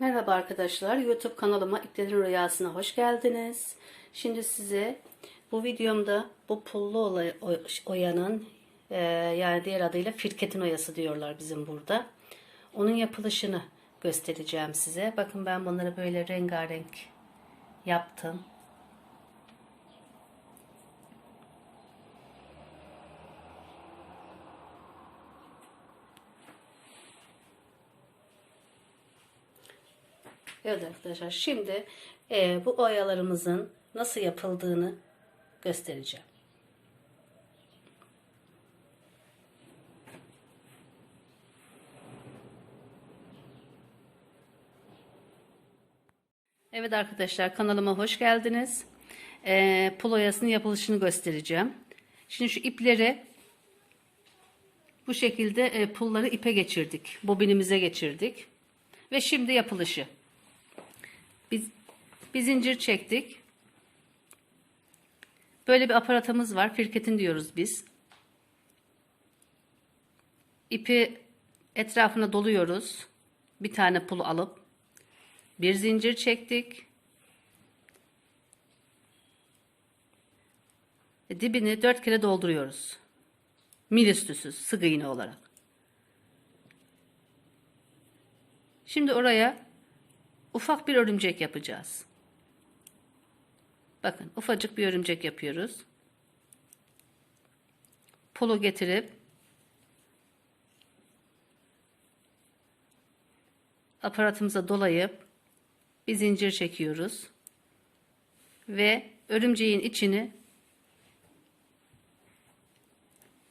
Merhaba arkadaşlar. YouTube kanalıma İplerin Rüyası'na hoş geldiniz. Şimdi size bu videomda bu pullu oyanın e, yani diğer adıyla firketin oyası diyorlar bizim burada. Onun yapılışını göstereceğim size. Bakın ben bunları böyle rengarenk yaptım. Evet arkadaşlar şimdi e, bu oyalarımızın nasıl yapıldığını göstereceğim. Evet arkadaşlar kanalıma hoş geldiniz. E, pul oyasının yapılışını göstereceğim. Şimdi şu ipleri bu şekilde e, pulları ipe geçirdik. Bobinimize geçirdik. Ve şimdi yapılışı. Biz bir zincir çektik. Böyle bir aparatımız var. Firketin diyoruz biz. İpi etrafına doluyoruz. Bir tane pul alıp bir zincir çektik. Dibini dört kere dolduruyoruz. Mil üstüsüz sık iğne olarak. Şimdi oraya ufak bir örümcek yapacağız. Bakın ufacık bir örümcek yapıyoruz. Pulu getirip aparatımıza dolayıp bir zincir çekiyoruz. Ve örümceğin içini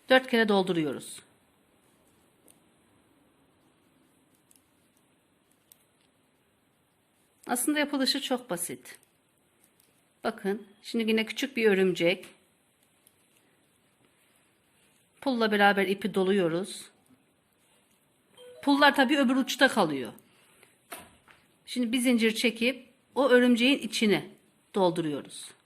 dört kere dolduruyoruz. Aslında yapılışı çok basit. Bakın şimdi yine küçük bir örümcek. Pulla beraber ipi doluyoruz. Pullar tabi öbür uçta kalıyor. Şimdi bir zincir çekip o örümceğin içine dolduruyoruz.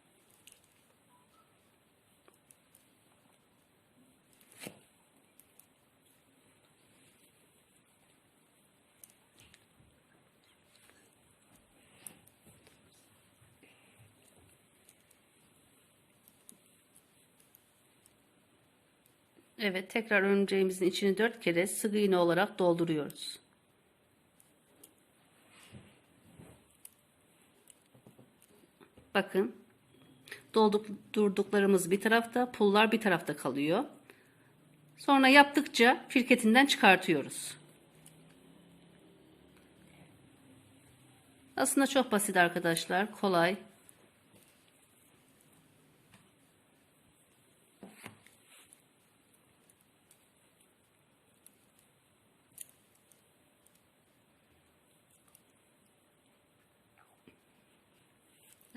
Evet tekrar örümceğimizin içini dört kere sık iğne olarak dolduruyoruz. Bakın doldurduklarımız bir tarafta pullar bir tarafta kalıyor. Sonra yaptıkça firketinden çıkartıyoruz. Aslında çok basit arkadaşlar kolay.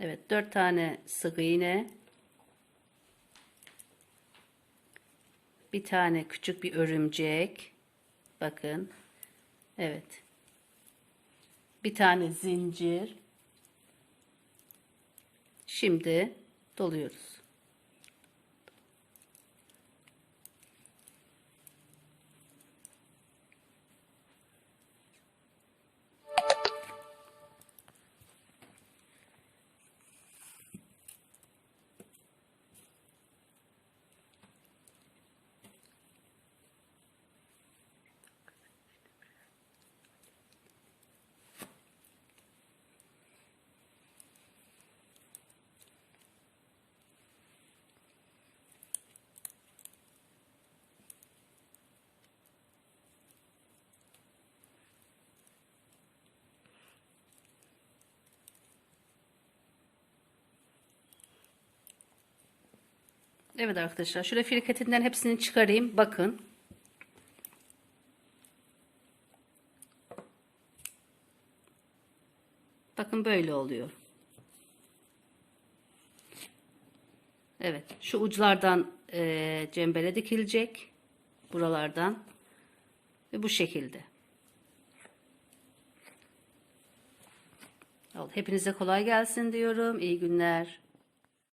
Evet, dört tane sık iğne. Bir tane küçük bir örümcek. Bakın. Evet. Bir tane zincir. Şimdi doluyoruz. Evet arkadaşlar şöyle firketinden hepsini çıkarayım. Bakın. Bakın böyle oluyor. Evet şu uçlardan e, cembere dikilecek. Buralardan. Ve bu şekilde. Hepinize kolay gelsin diyorum. İyi günler.